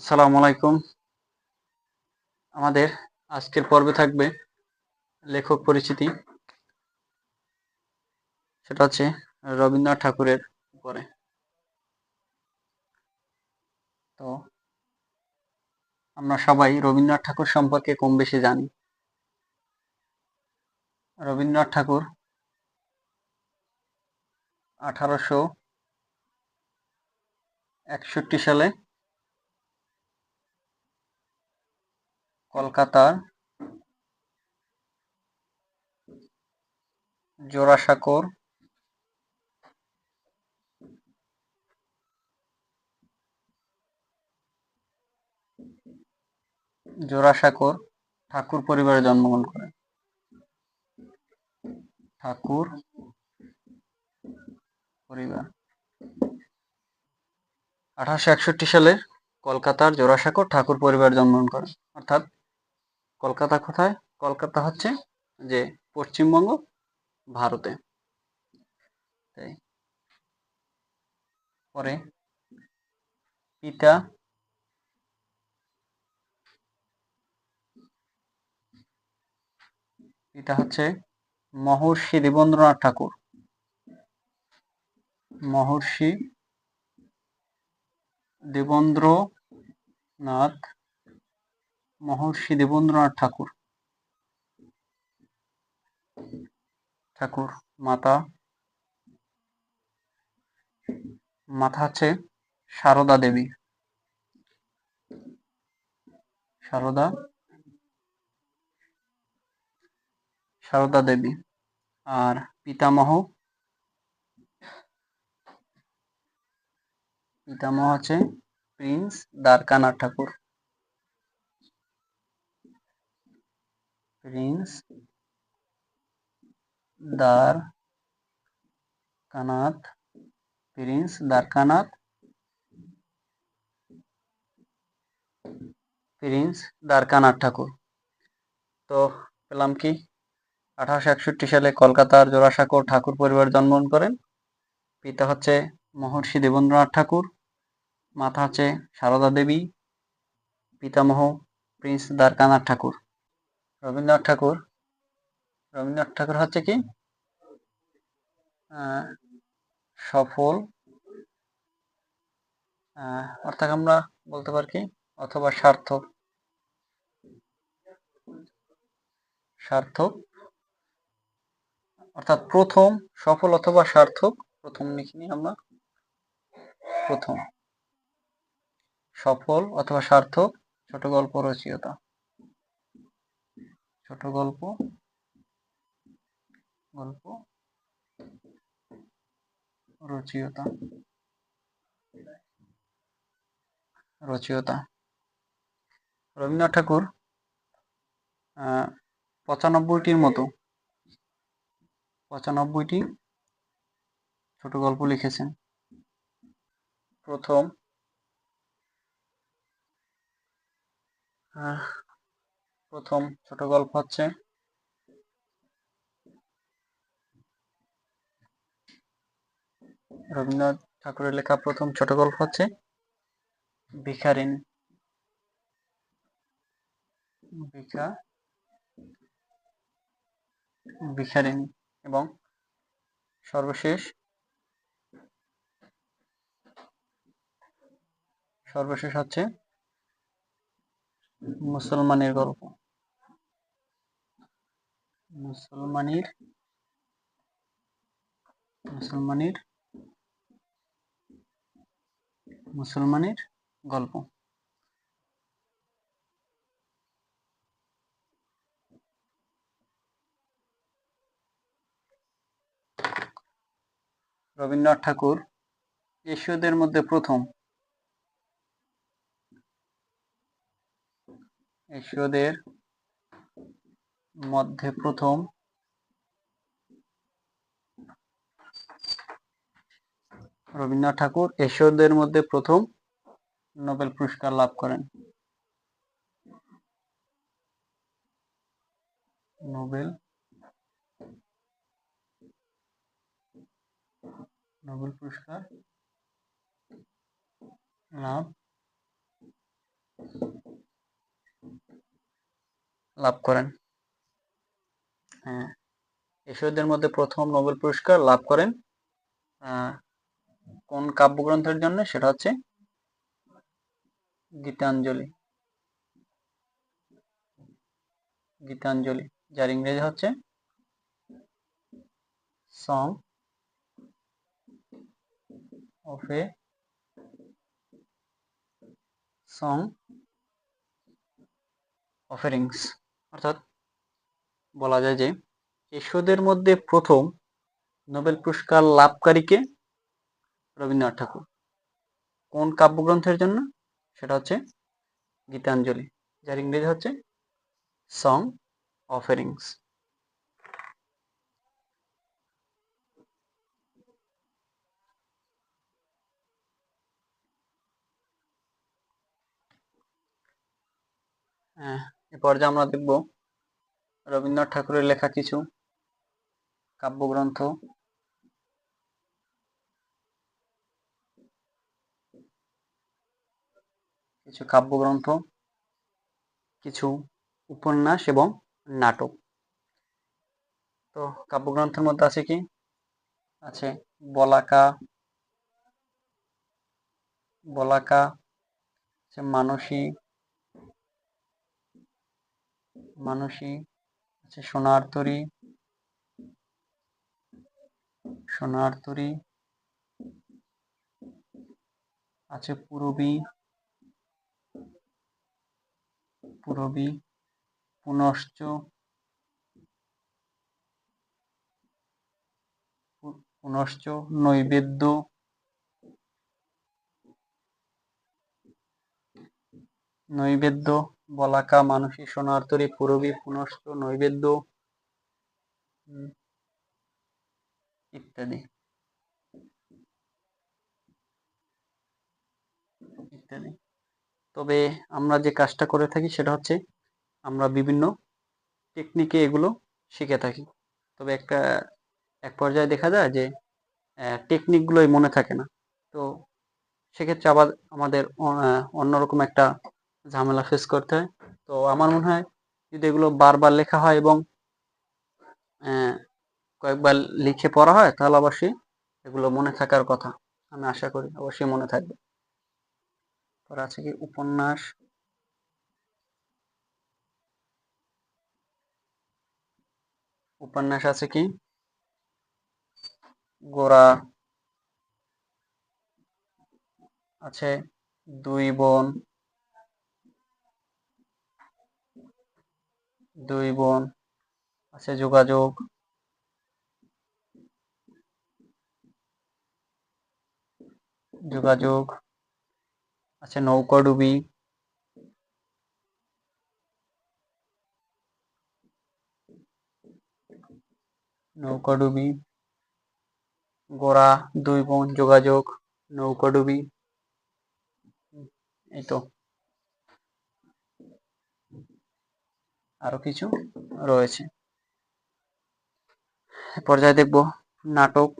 আসসালামু আলাইকুম। আমাদের আজকের পর্বে থাকবে লেখক পরিচিতি। সেটা হচ্ছে রবীন্দ্রনাথ ঠাকুরের উপরে। তো, আমরা সবাই রবীন্দ্রনাথ ঠাকুর সম্পর্কে কম বেশি জানি। রবীন্দ্রনাথ ঠাকুর আঠারোশো একষট্টি সালে কলকাতার জোড়াসাঁকোর জোড়াসাঁকোর ঠাকুর পরিবারে জন্মগ্রহণ করেন ঠাকুর পরিবার। আঠারোশো একষট্টি সালে কলকাতার জোড়াসাঁকোর ঠাকুর পরিবার জন্মগ্রহণ করেন অর্থাৎ কলকাতা কোথায়? কলকাতা হচ্ছে যে পশ্চিমবঙ্গ, ভারতে। পরে পিতা পিতা হচ্ছে মহর্ষি দেবেন্দ্রনাথ ঠাকুর। মহর্ষি দেবেন্দ্রনাথ মহর্ষি দেবেন্দ্রনাথ ঠাকুর। ঠাকুর মাতা। মাথা হচ্ছে সারদা দেবী। সারদা। সারদা দেবী। আর পিতামহ। পিতামহ হচ্ছে Prince Dwarkanath Tagore. Prince Dwarkanath prince Dwarkanath prince Dwarkanath Tagore. তো পেলাম কি? আঠারোশো একষট্টি সালে কলকাতার জোড়াসাঁকো ঠাকুর পরিবার জন্মগ্রহণ করেন। পিতা হচ্ছে মহর্ষি দেবেন্দ্রনাথ ঠাকুর, মাতা হচ্ছে সারদা দেবী, পিতামহ প্রিন্স দ্বারকানাথ ঠাকুর। রবীন্দ্রনাথ ঠাকুর। রবীন্দ্রনাথ ঠাকুর হচ্ছে কি? সফল অর্থাৎ আমরা বলতে পারি কি? অথবা সার্থক। সার্থক। অর্থাৎ প্রথম সফল অথবা সার্থক, প্রথম লিখে নিই আমরা। প্রথম। সফল অথবা সার্থক, ছোট গল্প রচয়িতা। ছোট গল্প। গল্প। রচয়িতা। রচয়িতা। রবীন্দ্রনাথ ঠাকুর পঁচানব্বইটির মতো। পঁচানব্বইটি ছোট গল্প লিখেছেন। প্রথম। প্রথম ছোট গল্প হচ্ছে। রবীন্দ্রনাথ ঠাকুরের লেখা প্রথম ছোট গল্প হচ্ছে, ভিখারিন। ভিখা ভিখারিণী এবং সর্বশেষ সর্বশেষ হচ্ছে মুসলমানের গল্প। মুসলমানের মুসলমানের মুসলমানের গল্প। রবীন্দ্রনাথ ঠাকুর এশীয়দের মধ্যে প্রথম। এশীয়দের মধ্যে প্রথম। রবীন্দ্রনাথ ঠাকুর এশীয়দের মধ্যে প্রথম। নোবেল পুরস্কার লাভ করেন। নোবেল। নোবেল পুরস্কার লাভ লাভ করেন। এশীয়দের মধ্যে প্রথম নোবেল পুরস্কার লাভ করেন কোন কাব্যগ্রন্থের জন্য? সেটা হচ্ছে গীতাঞ্জলি। গীতাঞ্জলি, যার ইংরেজি হচ্ছে song of a song offerings অর্থাৎ বলা যায় যে এশোদের মধ্যে প্রথম নোবেল পুরস্কার লাভকারীকে রবীন্দ্রনাথ ঠাকুর। কোন কাব্যগ্রন্থের জন্য? সেটা হচ্ছে গীতাঞ্জলি, যার ইংরেজি হচ্ছে সং অফারিংস হ্যাঁ এ পর্যায়ে আমরা দেখব রবীন্দ্রনাথ ঠাকুরের লেখা কিছু কাব্যগ্রন্থ। কিছু কাব্যগ্রন্থ, কিছু উপন্যাস এবং নাটক। তো কাব্যগ্রন্থের মধ্যে আছে কি? আছে বলাকা বলাকা মানসী মানসী আছে সোনার তরী। সোনার তরী। আছে পুরবী। পুরবী। পুনশ্চ। পুনশ্চ নৈবেদ্য। নৈবেদ্য। বলাকা মানসী সোনার তরী পুরবী পুনশ্চ নৈবেদ্য ইত্যাদি। ইত্যাদি। তবে আমরা যে কাজটা করে থাকি সেটা হচ্ছে আমরা বিভিন্ন টেকনিকে এগুলো শিখে থাকি। তবে একটা, এক পর্যায়ে দেখা যায় যে টেকনিকগুলোই মনে থাকে না। তো সেক্ষেত্রে আবার আমাদের অন্যরকম একটা ঝামেলা ফেস করতে হয়। তো আমার মনে হয় যদি এগুলো বারবার লেখা হয় এবং কয়েকবার লিখে পড়া হয়, তাহলে অবশ্যই এগুলো মনে থাকার কথা। আমি আশা করি অবশ্যই মনে থাকবে। পরে আছে কি উপন্যাস? উপন্যাস আছে কি? গোরা আছে, দুই বোন। দুই বোন আছে, যোগাযোগ। যোগাযোগ আছে নৌকাডুবি নৌকাডুবি গোড়া দুই বোন, যোগাযোগ নৌকাডুবি এই তো। আরও কিছু রয়েছে। পর্যায়ে দেখব নাটক।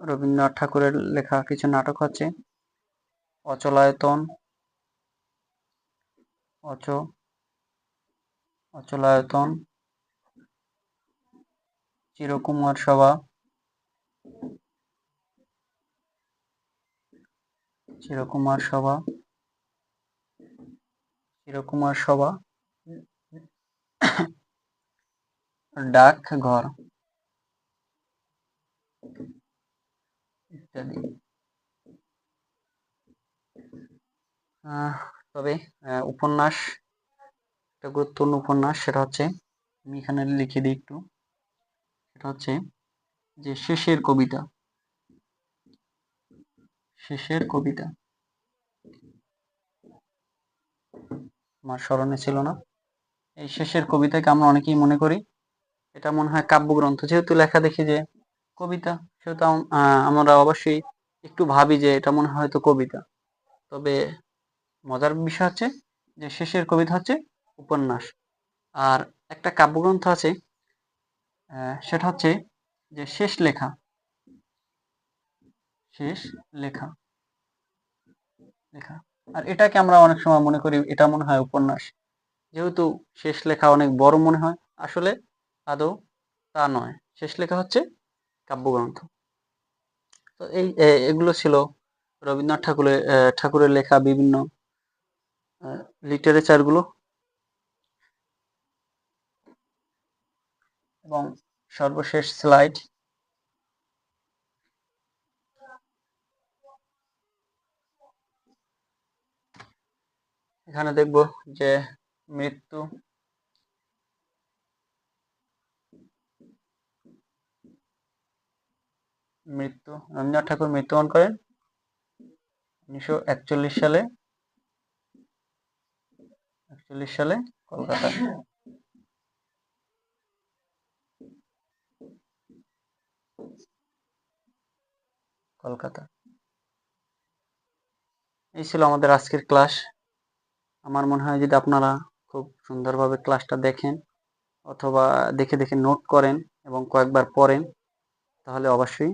রবীন্দ্রনাথ ঠাকুরের লেখা কিছু নাটক হচ্ছে। অচলায়তন। অচ, অচলায়তন। চিরকুমার সভা। চিরকুমার সভা। চিরকুমার সভা। ডাক ঘর। ইত্যাদি। তবে উপন্যাস, একটা গুরুত্বপূর্ণ উপন্যাস, সেটা হচ্ছে, আমি এখানে লিখে দিই একটু। সেটা হচ্ছে যে শেষের কবিতা। শেষের কবিতা। আমার স্মরণে ছিল না। এই শেষের কবিতাকে আমরা অনেকেই মনে করি এটা মনে হয় কাব্যগ্রন্থ। যেহেতু লেখা দেখি যে কবিতা, সেহেতু আমরা অবশ্যই একটু ভাবি যে এটা মনে হয় হয়তো কবিতা। তবে মজার বিষয় হচ্ছে যে শেষের কবিতা হচ্ছে উপন্যাস। আর একটা কাব্যগ্রন্থ আছে সেটা হচ্ছে যে শেষ লেখা। শেষ লেখা। লেখা। আর এটাকে আমরা অনেক সময় মনে করি এটা মনে হয় উপন্যাস। যেহেতু শেষ লেখা অনেক বড় মনে হয়। আসলে আদৌ তা নয়। শেষ লেখা হচ্ছে কাব্যগ্রন্থ। তো এই এগুলো ছিল রবীন্দ্রনাথ ঠাকুরের ঠাকুরের লেখা বিভিন্ন লিটারেচারগুলো এবং সর্বশেষ স্লাইড এখানে দেখব যে মৃত্যু মৃত্যু, রবীন্দ্রনাথ ঠাকুর মৃত্যুবরণ করেন উনিশশো একচল্লিশ সালে। একচল্লিশ সালে কলকাতা। কলকাতা। এই ছিল আমাদের আজকের ক্লাস। আমার মনে হয় যদি আপনারা খুব সুন্দরভাবে ক্লাসটা দেখেন অথবা দেখে দেখে নোট করেন এবং কয়েকবার পড়েন, তাহলে অবশ্যই